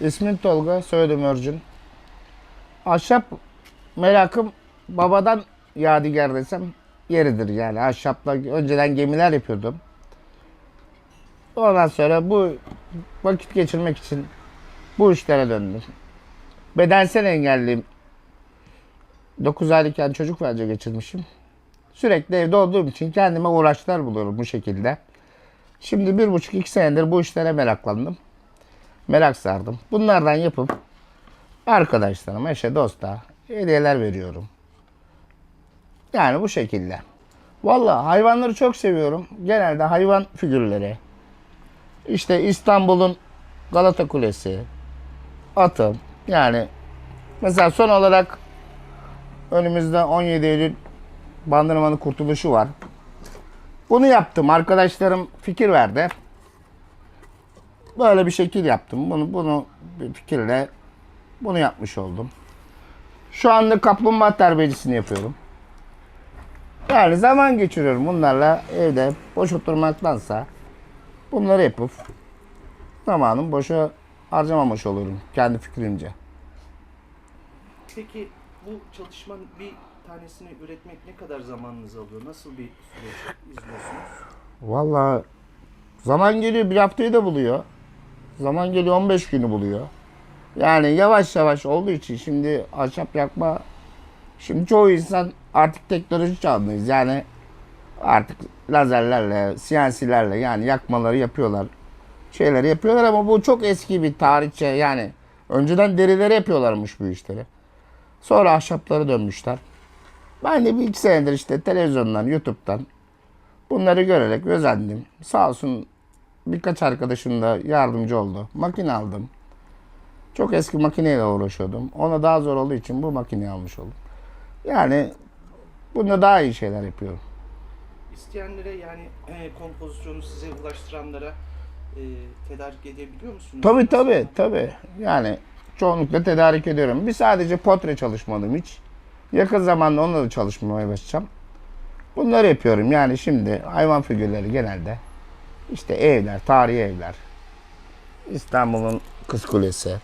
İsmim Tolga, soyadım Örcün. Ahşap merakım babadan yadigar desem yeridir yani. Ahşapla önceden gemiler yapıyordum. Ondan sonra bu vakit geçirmek için bu işlere döndüm. Bedensel engelliyim. 9 aylıkken çocuk felci geçirmişim. Sürekli evde olduğum için kendime uğraşlar buluyorum bu şekilde. Şimdi bir buçuk iki senedir bu işlere meraklandım. Merak sardım. Bunlardan yapıp arkadaşlarıma, eşe, dosta hediyeler veriyorum. Yani bu şekilde. Vallahi hayvanları çok seviyorum. Genelde hayvan figürleri. İşte İstanbul'un Galata Kulesi, atım. Yani mesela son olarak önümüzde 17 Eylül Bandırmanın kurtuluşu var. Bunu yaptım. Arkadaşlarım fikir verdi. Böyle bir şekil yaptım. Bunu bunu bir fikirle bunu yapmış oldum. Şu anda kaplumbağa terbiyecisini yapıyorum. Yani zaman geçiriyorum bunlarla evde boş oturmaktansa bunları yapıp zamanım boşa harcamamış olurum kendi fikrimce. Peki bu çalışmanın bir tanesini üretmek ne kadar zamanınızı alıyor? Nasıl bir süreç izliyorsunuz? Vallahi zaman geliyor bir haftayı da buluyor. Zaman geliyor 15 günü buluyor. Yani yavaş yavaş olduğu için şimdi ahşap yakma şimdi çoğu insan artık teknoloji çağındayız. Yani artık lazerlerle, CNC'lerle yani yakmaları yapıyorlar. Şeyleri yapıyorlar ama bu çok eski bir tarihçe yani önceden derileri yapıyorlarmış bu işleri. Sonra ahşapları dönmüşler. Ben de bir iki senedir işte televizyondan, YouTube'dan Bunları görerek özendim. Sağ olsun birkaç arkadaşım da yardımcı oldu. Makine aldım. Çok eski makineyle uğraşıyordum. Ona daha zor olduğu için bu makineyi almış oldum. Yani bunda daha iyi şeyler yapıyorum. İsteyenlere yani e, kompozisyonu size ulaştıranlara e, tedarik edebiliyor musunuz? Tabii tabii tabii. Yani çoğunlukla tedarik ediyorum. Bir sadece portre çalışmadım hiç. Yakın zamanda onunla da çalışmaya başlayacağım. Bunları yapıyorum. Yani şimdi hayvan figürleri genelde işte evler, tarihi evler. İstanbul'un Kız Kulesi.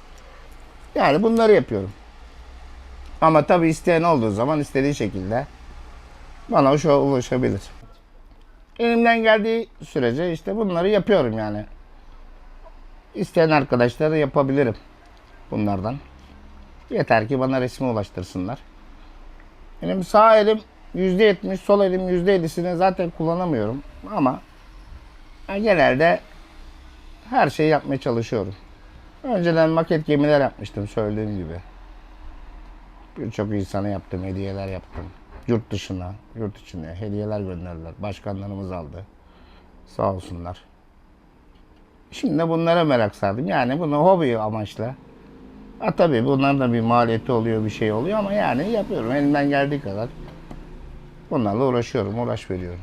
Yani bunları yapıyorum. Ama tabii isteyen olduğu zaman istediği şekilde bana o ulaşabilir. Elimden geldiği sürece işte bunları yapıyorum yani. İsteyen arkadaşlara yapabilirim bunlardan. Yeter ki bana resmi ulaştırsınlar. Benim sağ elim %70, sol elim %50'sini zaten kullanamıyorum. Ama genelde her şeyi yapmaya çalışıyorum. Önceden maket gemiler yapmıştım söylediğim gibi. Birçok insana yaptım, hediyeler yaptım. Yurt dışına, yurt içine hediyeler gönderdiler. Başkanlarımız aldı. Sağ olsunlar. Şimdi de bunlara merak sardım. Yani bunu hobi amaçla. Ha tabii bunların da bir maliyeti oluyor, bir şey oluyor ama yani yapıyorum elimden geldiği kadar. Bunlarla uğraşıyorum, uğraş veriyorum.